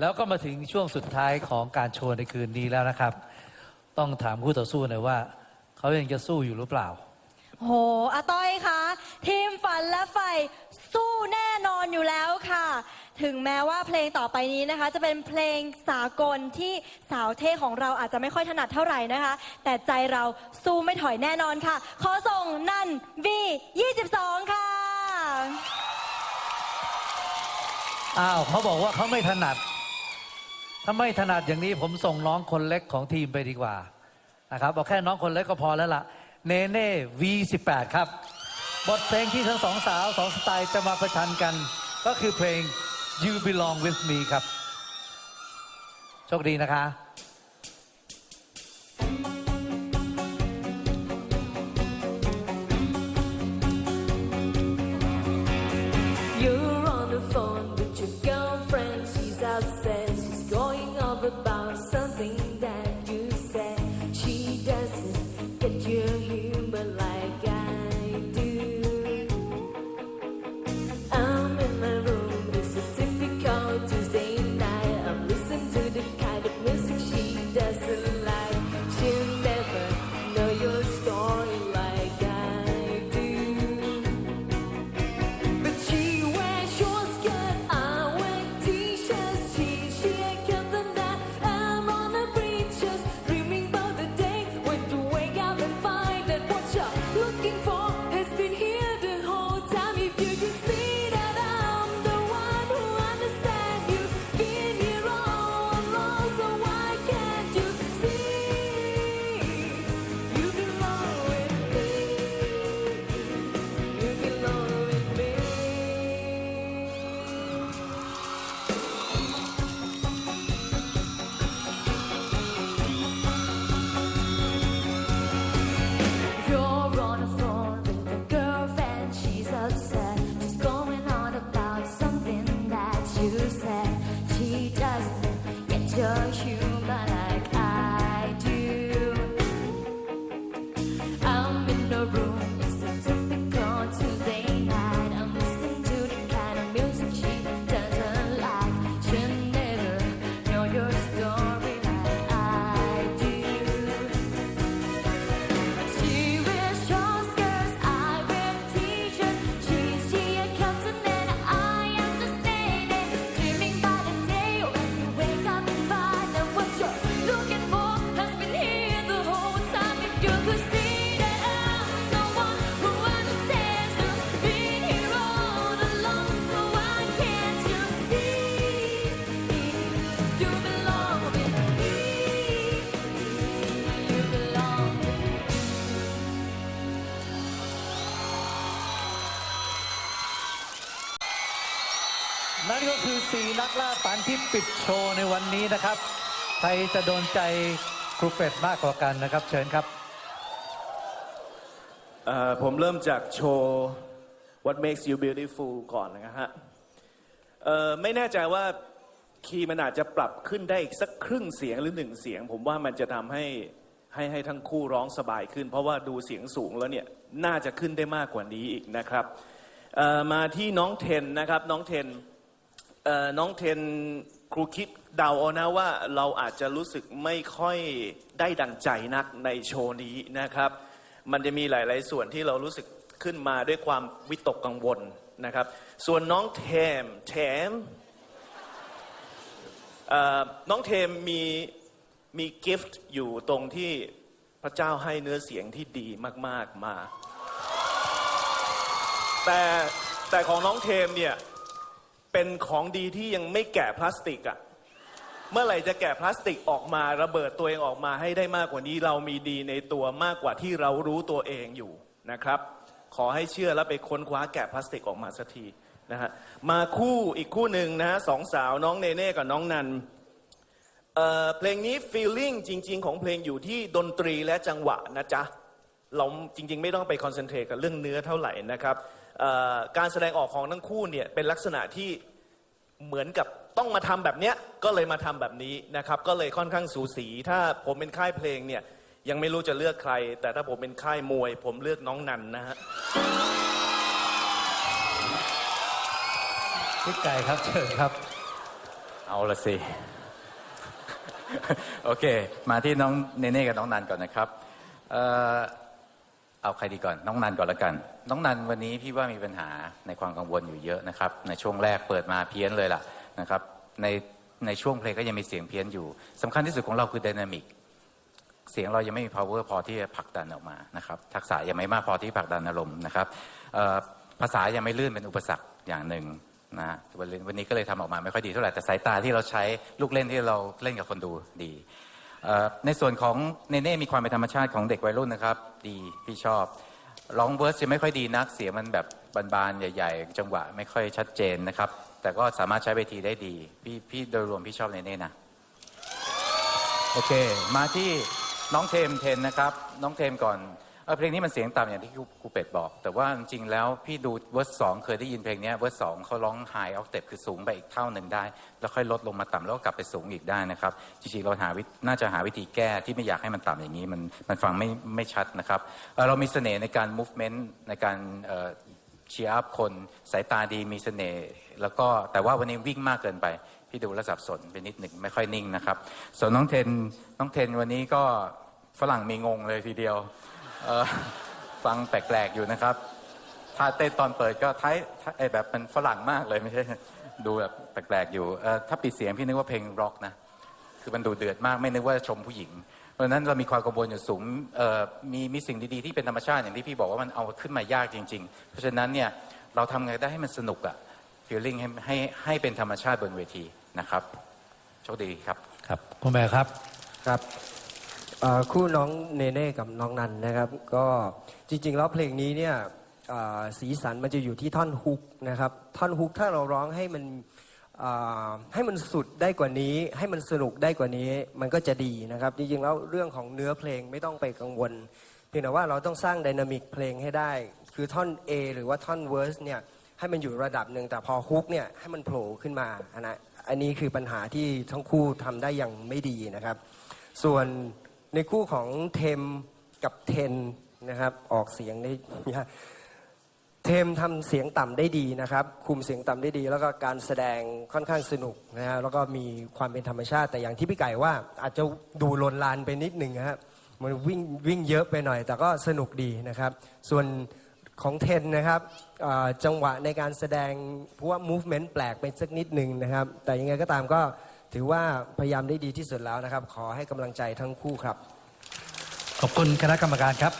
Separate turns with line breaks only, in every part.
แล้วก็มาถึงช่วงสุดท้ายของการโชว์ในคืนนี้แล้วนะครับ ต้องถามคู่ต่อสู้หน่อยว่า เขายังจะสู้อยู่หรือเปล่า
โหอาต้อยคะทีมฝันและไฟสู้แน่นอนอยู่แล้วค่ะ ถึงแม้ว่าเพลงต่อไปนี้นะคะ จะเป็นเพลงสากลที่สาวเท่ของเราอาจจะไม่ค่อยถนัดเท่าไหร่นะคะ แต่ใจเราสู้ไม่ถอยแน่นอนค่ะ ขอส่งนัน V22 ค่ะ
อ้าวเขาบอกว่าเขาไม่ถนัด ถ้าไม่ถนัดอย่างนี้ผมส่งน้องคนเล็กของทีมไปดีกว่านะครับเอาแค่น้องคนเล็กก็พอแล้วล่ะ เนเน่ V18 ครับ บทเพลงที่ทั้งสองสาวสองสไตล์จะมาประชันกัน ก็คือเพลง You Belong With Me ครับ โชคดีนะคะ
about something She doesn't get your humor
4 นักล่าฝันที่ปิดโชว์ในวันนี้นะครับ ใครจะโดนใจครูเป็ดมากกว่ากันนะครับ เชิญครับ
เอ่อผมเริ่มจากโชว์ What makes you beautiful ก่อนนะฮะเอ่อไม่แน่ใจว่าคีย์มันอาจจะปรับขึ้นได้อีกสักครึ่งเสียงหรือหนึ่งเสียง ผมว่ามันจะทำให้ให้ให้ทั้งคู่ร้องสบายขึ้น เพราะว่าดูเสียงสูงแล้วเนี่ยน่าจะขึ้นได้มากกว่านี้อีกนะครับมาที่น้องเทนนะครับน้องเทน น้องเทนครูคิดเดาเอานะว่าเราอาจจะรู้สึกไม่ค่อยได้ดังใจนักในโชว์นี้นะครับ มันจะมีหลาย ๆ ส่วนที่เรารู้สึกขึ้นมาด้วยความวิตกกังวลนะครับ ส่วนน้องเทมเทมเน้องเทมมีมีกิฟต์อยู่ตรงที่พระเจ้าให้เนื้อเสียงที่ดีมาก ๆ มา แต่แต่ของน้องเทมเนี่ย เป็นของดีที่ยังไม่แกะพลาสติกอะเมื่อไหร่จะแกะพลาสติกออกมาระเบิดตัวเองออกมาให้ได้มากกว่านี้เรามีดีในตัวมากกว่าที่เรารู้ตัวเองอยู่นะครับ ขอให้เชื่อแล้วไปค้นคว้าแกะพลาสติกออกมาสักทีนะฮะมาคู่อีกคู่หนึ่งนะฮะสองสาวน้องเนเน่กับน้องนันเอ่อเพลงนี้ feeling จริง ๆ ของเพลงอยู่ที่ดนตรีและจังหวะนะจ๊ะ เราจริง ๆ ไม่ต้องไปคอนเซนเทรตกับเรื่องเนื้อเท่าไหร่นะครับ การแสดงออกของทั้งคู่เนี่ยเป็นลักษณะที่เหมือนกับต้องมาทำแบบเนี้ยก็เลยมาทำแบบนี้นะครับก็เลยค่อนข้างสูสี ถ้าผมเป็นค่ายเพลงเนี่ยยังไม่รู้จะเลือกใคร แต่ถ้าผมเป็นค่ายมวย ผมเลือกน้องนันนะฮะ
พี่ไก่ครับเชิญครับ
เอาละสิ โอเค มาที่น้องเนเน่กับน้องนันก่อนนะครับ เอ่อเอาใครดีก่อนน้องนันก่อนละกัน น้องนันวันนี้พี่ว่ามีปัญหาในความกังวลอยู่เยอะนะครับ ในช่วงแรกเปิดมาเพี้ยนเลยล่ะนะครับ ในในช่วงเพลงก็ยังมีเสียงเพี้ยนอยู่สำคัญที่สุดของเราคือ d y นามิกเสียงเรายังไม่มี power พอที่จะผลักดันออกมานะครับทักษะยังไม่มากพอที่ผลักดันอารมณ์นะครับเอ่อภาษายังไม่ลื่นเป็นอุปสรรคอย่างหนึ่งนะฮะวันวันนี้ก็เลยทำออกมาไม่ค่อยดีเท่าไหร่แต่สายตาที่เราใช้ลูกเล่นที่เราเล่นกับคนดูดีเอ่อ ในส่วนของเนเน่มีความเป็นธรรมชาติของเด็กวัยรุ่นนะครับ ดีพี่ชอบร้องเวิร์สจะไม่ค่อยดีนักเสียงมันแบบบานๆใหญ่ๆ จังหวะไม่ค่อยชัดเจนนะครับ แต่ก็สามารถใช้เวทีได้ดี พี่พี่โดยรวมพี่ชอบเนเน่นะโอเค มาที่น้องเทมเทนนะครับ น้องเทมก่อน เออเพลงนี้มันเสียงต่ำอย่างที่ครูเป็ดบอก แต่ว่าจริงๆแล้วพี่ดูเวอร์สองเคยได้ยินเพลงนี้เวอร์สองเขาร้องไฮออฟเต็ปคือสูงไปอีกเท่าหนึ่งได้ แล้วค่อยลดลงมาต่ำแล้วก็กลับไปสูงอีกได้นะครับ จริงๆเราหาวิน่าจะหาวิธีแก้ที่ไม่อยากให้มันต่ำอย่างนี้มันมันฟังไม่ไม่ชัดนะครับเเรามีเสน่ห์ในการ movement ในการเชียร์อัพคนสายตาดีมีเสน่ห์แล้วก็แต่ว่าวันนี้วิ่งมากเกินไปพี่ดูแลสับสนไปนิดหนึ่งไม่ค่อยนิ่งนะครับ ส่วนน้องเทนน้องเทนวันนี้ก็ฝรั่งมีงงเลยทีเดียว ฟังแปลกๆอยู่นะครับท่าเต้นตอนเปิดก็ท้ายท้ายไอ้แบบมันฝรั่งมากเลยไม่ใช่ดูแบบแปลกๆอยู่เอ่อถ้าปิดเสียงพี่นึกว่าเพลงร็อกนะคือมันดูเดือดมากไม่นึกว่าจะชมผู้หญิง เพราะฉะนั้นเรามีความกังวลอยู่สูงเอ่อมีมีสิ่งดีๆที่เป็นธรรมชาติอย่างที่พี่บอกว่ามันเอาขึ้นมายากจริง ๆ เพราะฉะนั้นเนี่ยเราทำไงได้ให้มันสนุกอะฟีลลิ่งให้ให้ให้เป็นธรรมชาติบนเวทีนะครับโชคดีครับ
ครับคุณแม่ครับ
ครับเอ่อ คู่น้องเนเน่กับน้องนันนะครับ ก็จริงๆแล้วเพลงนี้เนี่ยสีสันมันจะอยู่ที่ท่อนฮุกนะครับ ท่อนฮุกถ้าเราร้องให้มันให้มันสุดได้กว่านี้ ให้มันสนุกได้กว่านี้มันก็จะดีนะครับ จริงๆแล้วเรื่องของเนื้อเพลงไม่ต้องไปกังวลเพียงแต่ว่าเราต้องสร้างไดนามิกเพลงให้ได้ คือท่อน A หรือว่าท่อนเวอร์สเนี่ยให้มันอยู่ระดับหนึ่งแต่พอฮุกเนี่ยให้มันโผล่ขึ้นมาอันนะอันนี้คือปัญหาที่ทั้งคู่ทำได้อย่างไม่ดีนะครับ ส่วน ในคู่ของเทมกับเทนนะครับ ออกเสียงได้ยากเทมทำเสียงต่ำได้ดีนะครับ คุมเสียงต่ำได้ดี แล้วก็การแสดงค่อนข้างสนุกนะฮะแล้วก็มีความเป็นธรรมชาติ แต่อย่างที่พี่ไก่ว่าอาจจะดูลนลานไปนิดหนึ่งนะครับมันวิ่งวิ่งเยอะไปหน่อย แต่ก็สนุกดีนะครับ ส่วนของเทนนะครับจังหวะในการแสดงเพราะว่า movement แปลกไปสักนิดหนึ่งนะครับ แต่ยังไงก็ตามก็ ถือว่าพยายามได้ดีที่สุดแล้วนะครับ ขอให้กำลังใจทั้งคู่ครับ
ขอบคุณคณะกรรมการครับ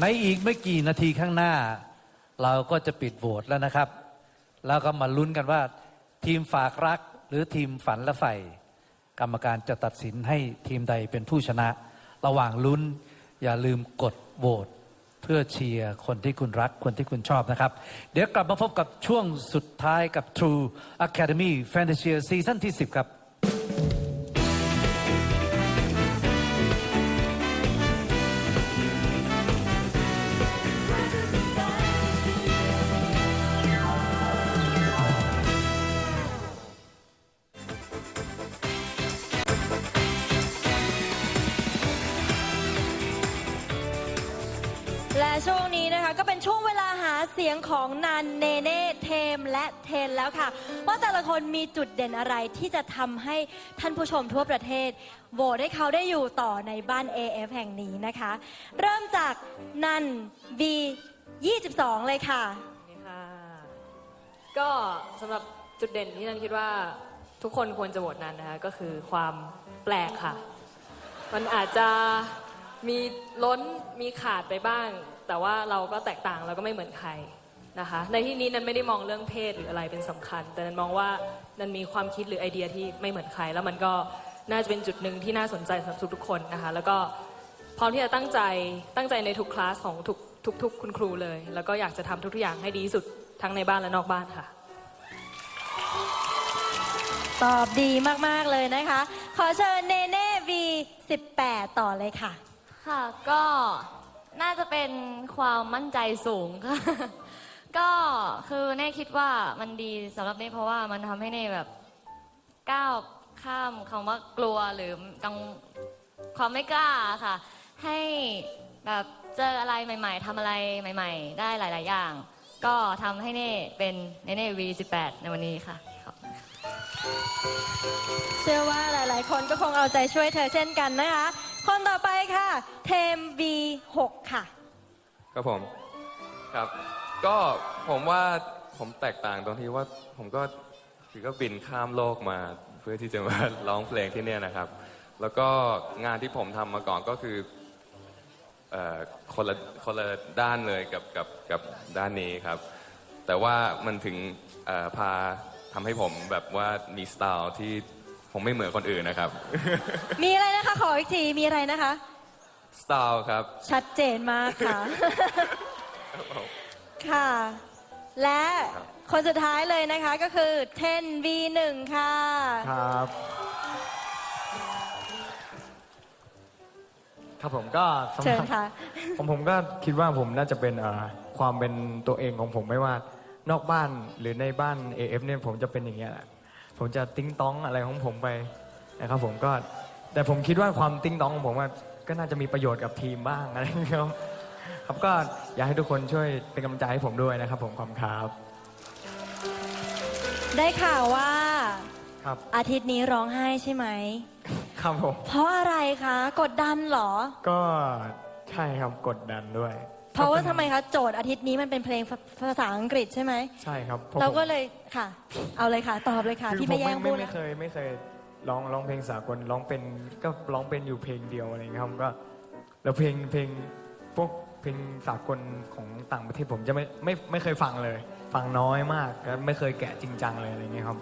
ในอีกไม่กี่นาทีข้างหน้า เราก็จะปิดโหวตแล้วนะครับ แล้วก็มาลุ้นกันว่า ทีมฝากรักหรือทีมฝันและใฝ่กรรมการจะตัดสินให้ทีมใดเป็นผู้ชนะ ระหว่างลุ้นอย่าลืมกดโหวต เพื่อเชียร์คนที่คุณรักคนที่คุณชอบนะครับ เดี๋ยวกลับมาพบกับช่วงสุดท้ายกับ True Academy Fantasy Season ที่ 10 ครับ
ยงของนันเนเน่เทมและเทนแล้วค่ะ ว่าแต่ละคนมีจุดเด่นอะไรที่จะทำให้ท่านผู้ชมทั่วประเทศโหวตให้เขาได้อยู่ต่อในบ้าน AF แห่งนี้นะคะ เริ่มจากนัน B 22 เลยค่ะ
นี่ค่ะ ก็สำหรับจุดเด่นที่นันคิดว่าทุกคนควรจะโหวตนั้นนะคะก็คือความแปลกค่ะ มันอาจจะมีล้นมีขาดไปบ้าง แต่ว่าเราก็แตกต่างเราก็ไม่เหมือนใคร นะคะ ในที่นี้นันไม่ได้มองเรื่องเพศหรืออะไรเป็นสำคัญ แต่นันมองว่านันมีความคิดหรือไอเดียที่ไม่เหมือนใคร แล้วมันก็น่าจะเป็นจุดหนึ่งที่น่าสนใจสำหรับทุกๆคนนะคะ แล้วก็พร้อมที่จะตั้งใจตั้งใจในทุกคลาสของทุกทุกๆคุณครูเลย แล้วก็อยากจะทำทุกๆอย่างให้ดีที่สุดทั้งในบ้านและนอกบ้านค่ะ
ตอบดีมาก ๆ เลยนะคะ ขอเชิญเนเน่ V 18 ต่อเลยค่ะ
ค่ะ ก็น่าจะเป็นความมั่นใจสูงค่ะ ก็คือเน่คิดว่ามันดีสำหรับเน่เพราะว่ามันทำให้เน่แบบก้าวข้ามคำว่ากลัวหรือกังความไม่กล้าค่ะ ให้แบบเจออะไรใหม่ ๆทำอะไรใหม่ ๆ ได้หลาย ๆ อย่าง ก็ทำให้เน่เป็นเน่เน่ V18 ในวันนี้ค่ะขอบคุณค่ะ
เชื่อว่าหลาย ๆ คนก็คงเอาใจช่วยเธอเช่นกันนะคะ คนต่อไปค่ะ เทม V6 ค่ะ
ครับผม ครับ ก็ผมว่าผมแตกต่างตรงที่ว่าผมก็คือก็บินข้ามโลกมาเพื่อที่จะมาร้องเพลงที่เนี่ยนะครับ แล้วก็งานที่ผมทำมาก่อนก็คือเอ่อคนละคนละด้านเลยกับกับกับด้านนี้ครับ แต่ว่ามันถึงเอ่อพาทำให้ผมแบบว่ามีสไตล์ที่ผมไม่เหมือนคนอื่นนะครับ
มีอะไรนะคะ ขออีกที มีอะไรนะคะ
สไตล์ครับ
ชัดเจนมากค่ะ ค่ะ และคนสุดท้ายเลยนะคะก็คือ10 V1 ค่ะ
ครับ ครับผมก็สำห
เชิ
รั
ญ
บ
ค่ะ
ของผมก็คิดว่าผมน่าจะเป็นเอ่อความเป็นตัวเองของผมไม่ว่านอกบ้านหรือในบ้าน AF เนี่ยผมจะเป็นอย่างเงี้ยแหละผมจะติ้งต้องอะไรของผมไปนะครับผมก็แต่ผมคิดว่าความติ้งต้องของผมว่าก็น่าจะมีประโยชน์กับทีมบ้างอะไรอย่างเงี้ยครับ ครับก็อยากให้ทุกคนช่วยเป็นกำลังใจให้ผมด้วยนะครับ ผมขอบคุณครับ
ได้ข่าวว่า
ครับ
อาทิตย์นี้ร้องไห้ใช่ไหม
ครับผม
เพราะอะไรคะ กดดันเหรอ
ก็ใช่ครับกดดันด้วย
เพราะว่า
ก็ป็น
ทำไมคะโจทย์อาทิตย์นี้มันเป็นเพลงภาภาษาอังกฤษใช่ไหม
ใช่ครับพะ
เรา
ผม
ก็เลยค่ะ เอาเลยค่ะ ตอบเลยค่ะ
คือ
พี่
ผ
ไม่
ม
แย่
ไม่
ง
ไม่
พูด
ไม่
นะ
เคยไม่เคยร้องร้องเพลงสากลร้องเป็นก็ร้องเป็นอยู่เพลงเดียวอะไรเงี้ยครับก็แล้วเพลงเพลงพวก เพลงสากลของต่างประเทศผมจะไม่ไม่ไม่เคยฟังเลย ฟังน้อยมากก็ไม่เคยแกะจริงจังเลยอะไรเงี้ยครับ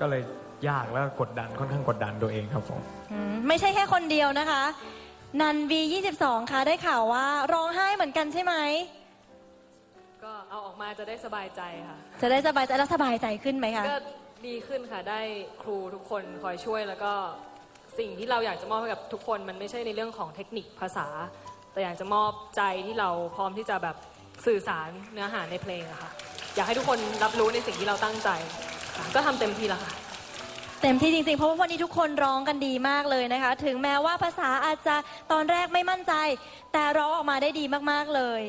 ก็เลยยากแล้วก็กดดันค่อนข้างกดดันตัวเองครับผม
อืมไม่ใช่แค่คนเดียวนะคะ นัน V22 ค่ะได้ข่าวว่า ร้องไห้เหมือนกันใช่ไหม
ก็เอาออกมาจะได้สบายใจค่ะ
จะได้สบายใจแล้วสบายใจขึ้นไหมคะ
ก็ดีขึ้นค่ะได้ครูทุกคนคอยช่วยแล้วก็สิ่งที่เราอยากจะมอบให้กับทุกคน มันไม่ใช่ในเรื่องของเทคนิคภาษา แต่อยากจะมอบใจที่เราพร้อมที่จะแบบสื่อสารเนื้อหาในเพลงอะค่ะ อยากให้ทุกคนรับรู้ในสิ่งที่เราตั้งใจค่ะก็ทำเต็มที่แล้วค่ะ
เต็มที่จริงๆ เพราะว่าวันนี้ทุกคนร้องกันดีมากเลยนะคะ ถึงแม้ว่าภาษาอาจจะตอนแรกไม่มั่นใจ แต่ร้องออกมาได้ดีมากๆเลย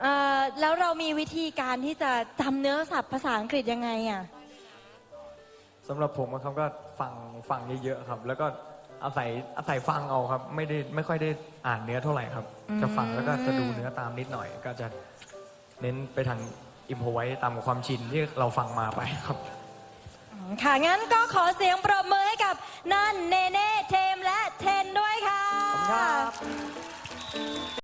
เอ่อแล้วเรามีวิธีการที่จะจำเนื้อศัพท์ภาษาอังกฤษยังไงอะ
สำหรับผมอะครับก็ฟังฟังเยอะๆครับ แล้วก็ อาศัยอาศัยฟังเอาครับ ไม่ได้ไม่ค่อยได้อ่านเนื้อเท่าไหร่ครับ จะฟังแล้วก็จะดูเนื้อตามนิดหน่อย ก็จะเน้นไปทางอิมพอไว้ตามความชินที่เราฟังมาไปครับ
ค่ะ งั้นก็ขอเสียงปรบมือให้กับนันเนเน่เทมและเทนด้วยค่ะ
ขอบคุณครับ